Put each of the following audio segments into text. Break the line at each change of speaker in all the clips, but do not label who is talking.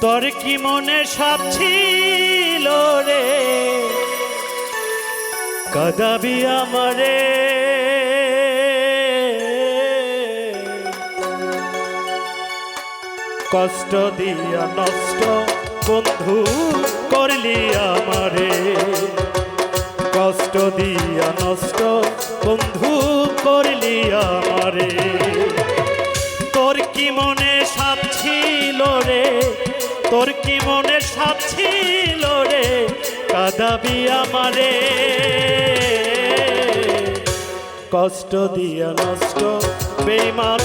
তোর কি মনে সব ছিল রে? কদাবি আমারে। কষ্ট দিয়া নষ্ট বন্ধু করলি আমারে। কষ্ট দিয়া নষ্ট বন্ধু করলি আমারে। তোর কি মনে সাপ ছিল রে? কাদাবি আমারে। কষ্ট দিয়া নষ্ট বেমান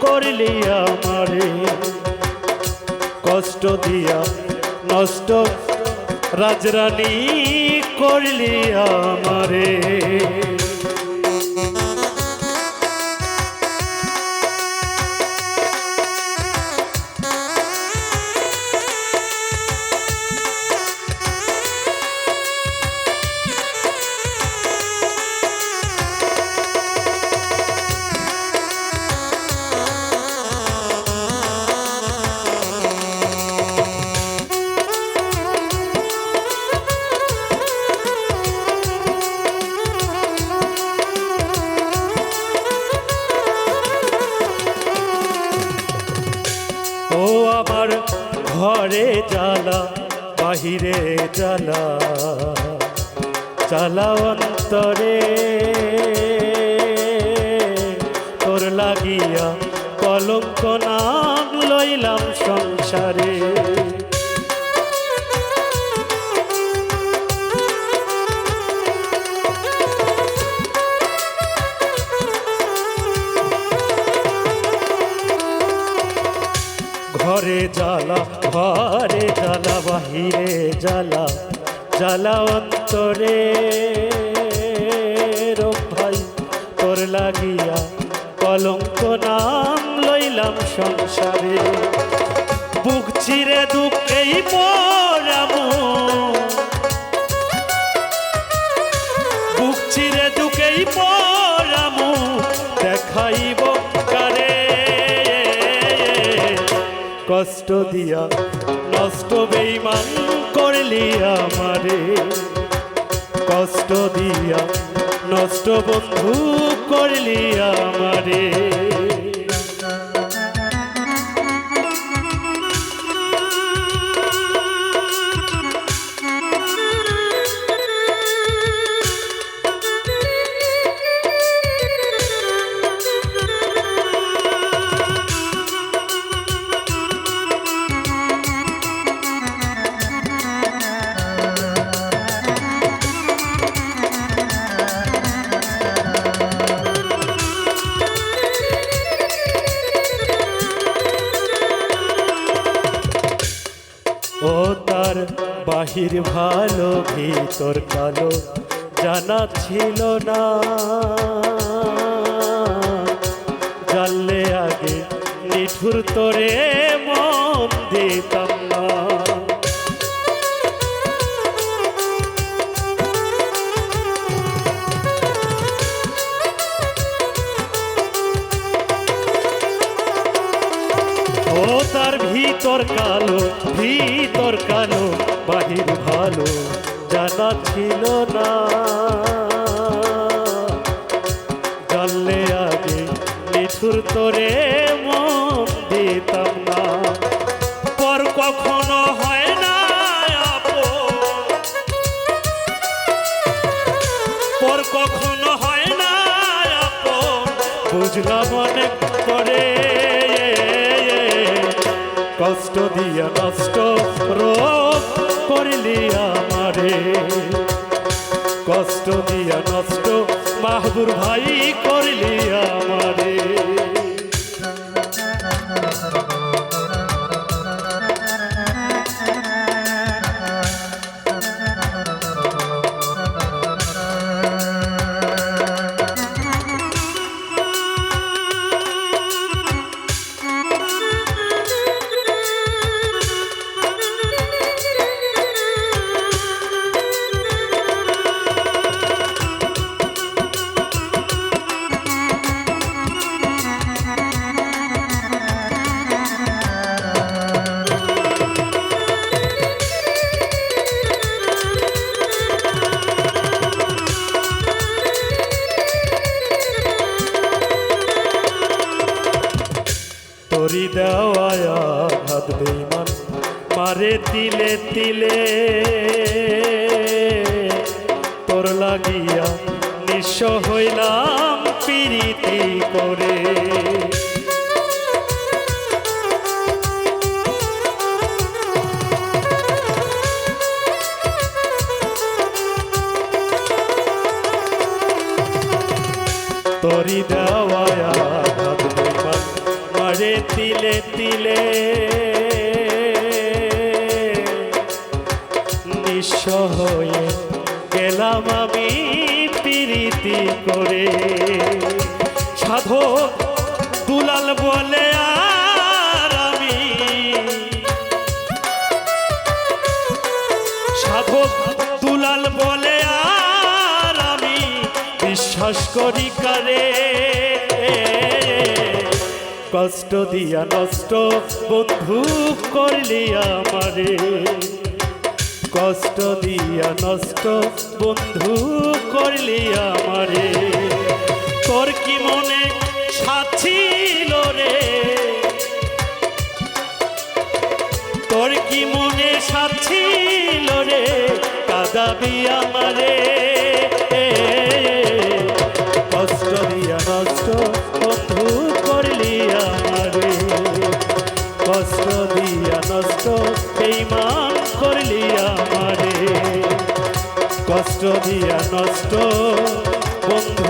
করলি আমারে। কষ্ট দিয়া নষ্ট, রাজরানী করলি আমারে। বাহিরে জ্বালা চালা অন্তরে। তোর লাগিয়া ঘরে জ্বালা ঘরে জ্বালা, বাহিরে জ্বালা জ্বালা অন্তরে। ভাই, তোর লাগিয়া কলঙ্ক নাম লইলাম সংসারে। বুক চিরে দুঃখেই পড়ামু। বুক চিরে দুঃখেই পড়ামু, দেখাইব কষ্ট দিয়া নষ্ট বেইমান করলি আমারে। কষ্ট দিয়া নষ্ট বন্ধু করলি আমারে। বাহির ভালো, ভিতর কালো জানা ছিল না। জানলে আগে নিঠুর তোরে মন দিতাম না। ও তার ভিতর কালো ভিতর কালো বাহির ভালো জানা ছিল না। জানলে আগে নিঠুর তোরে মন দিতাম না। পর কখনো হয় না পর কখনো হয় না বুঝলাম অনেক করে কষ্ট দিয়া নষ্ট রোগ করলি আমারে। কষ্ট দিয়া নষ্ট মাহবুর ভাই করলি আমারে। বেইমান মারে তিলে তিলে। তোর লাগিয়া নিঃস্ব হইলাম পিরিতি করে। তরি দেওয়ায় মারে তিলে তিলে। হয়ে গেলাম আমি পিরিতি করে। সাধক দুলাল বলে, আর আমি সাধক দুলাল বলে, আর আমি বিশ্বাস করি কারে। কষ্ট দিয়া নষ্ট বন্ধু করলি আমারে। কষ্ট দিয়া নষ্ট বন্ধু করলি আমারে তোর কি মনে সাথিল রে তোর কি মনে সাথিল রে কাদাবি আমারে কষ্ট দিয়া নষ্ট কষ্ট দিয়া নষ্ট। বন্ধু